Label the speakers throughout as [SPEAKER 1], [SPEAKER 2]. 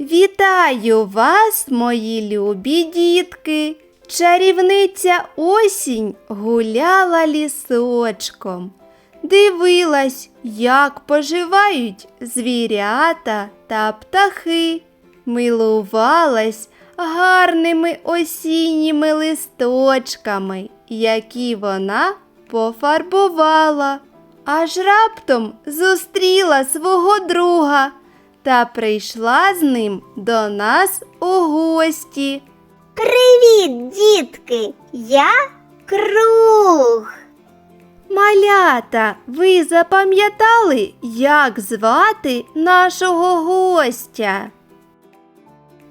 [SPEAKER 1] Вітаю вас, мої любі дітки. Чарівниця осінь гуляла лісочком. Дивилась, як поживають звірята та птахи. Милувалась гарними осінніми листочками, які вона пофарбувала. Аж раптом зустріла свого друга та прийшла з ним до нас у гості.
[SPEAKER 2] Привіт, дітки! Я круг.
[SPEAKER 1] Малята, ви запам'ятали, як звати нашого гостя?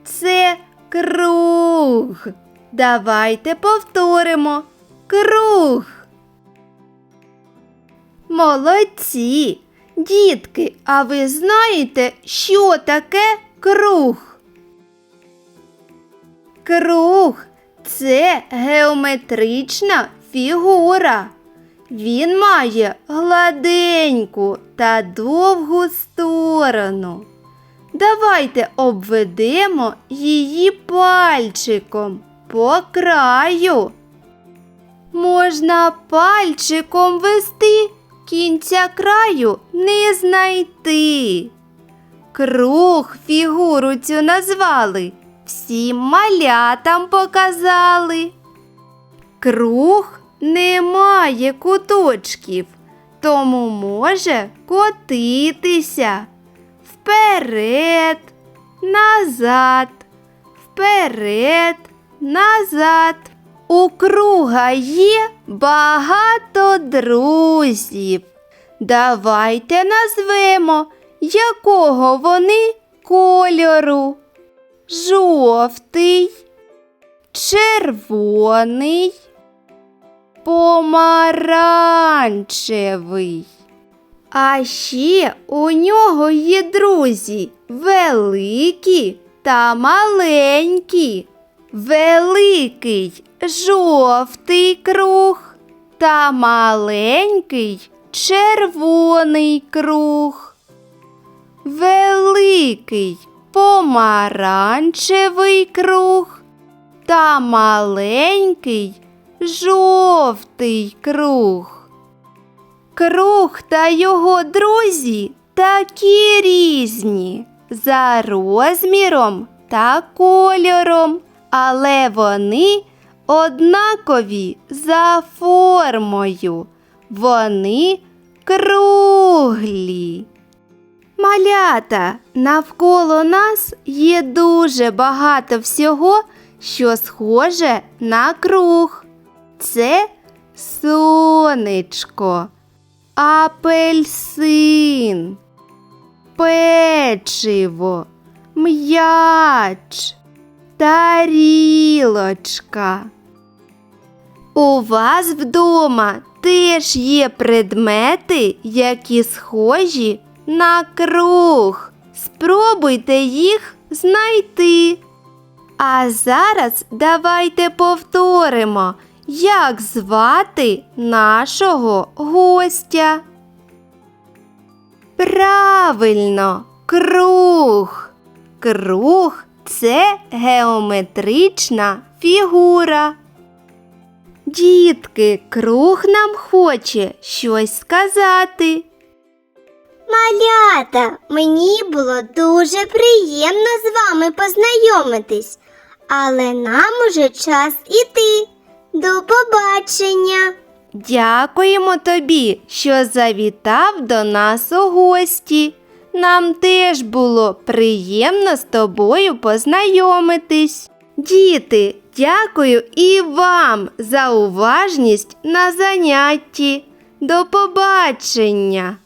[SPEAKER 1] Це круг. Давайте повторимо. Круг. Молодці. Дітки, а ви знаєте, що таке круг? Круг це геометрична фігура. Він має гладеньку та довгу сторону. Давайте обведемо її пальчиком по краю. Можна пальчиком вести, кінця краю не знайти. Круг фігуру цю назвали, всім малятам показали. Круг не має куточків, тому може котитися вперед, назад, вперед, назад. У круга є багато друзів. Давайте назвемо, якого вони кольору. Жовтий, червоний, помаранчевий. А ще у нього є друзі великі та маленькі. Великий жовтий круг та маленький червоний круг. Великий помаранчевий круг та маленький жовтий круг. Круг та його друзі такі різні за розміром та кольором, але вони однакові за формою. Вони круглі. Малята, навколо нас є дуже багато всього, що схоже на круг. Це сонечко, апельсин, печиво, м'яч, тарілочка. У вас вдома теж є предмети, які схожі на круг. Спробуйте їх знайти. А зараз давайте повторимо, як звати нашого гостя. Правильно, круг. Круг це геометрична фігура. Дітки, круг нам хоче щось сказати.
[SPEAKER 2] Малята, мені було дуже приємно з вами познайомитись, але нам уже час іти. До побачення.
[SPEAKER 1] Дякуємо тобі, що завітав до нас у гості. Нам теж було приємно з тобою познайомитись. Діти, дякую і вам за уважність на занятті. До побачення!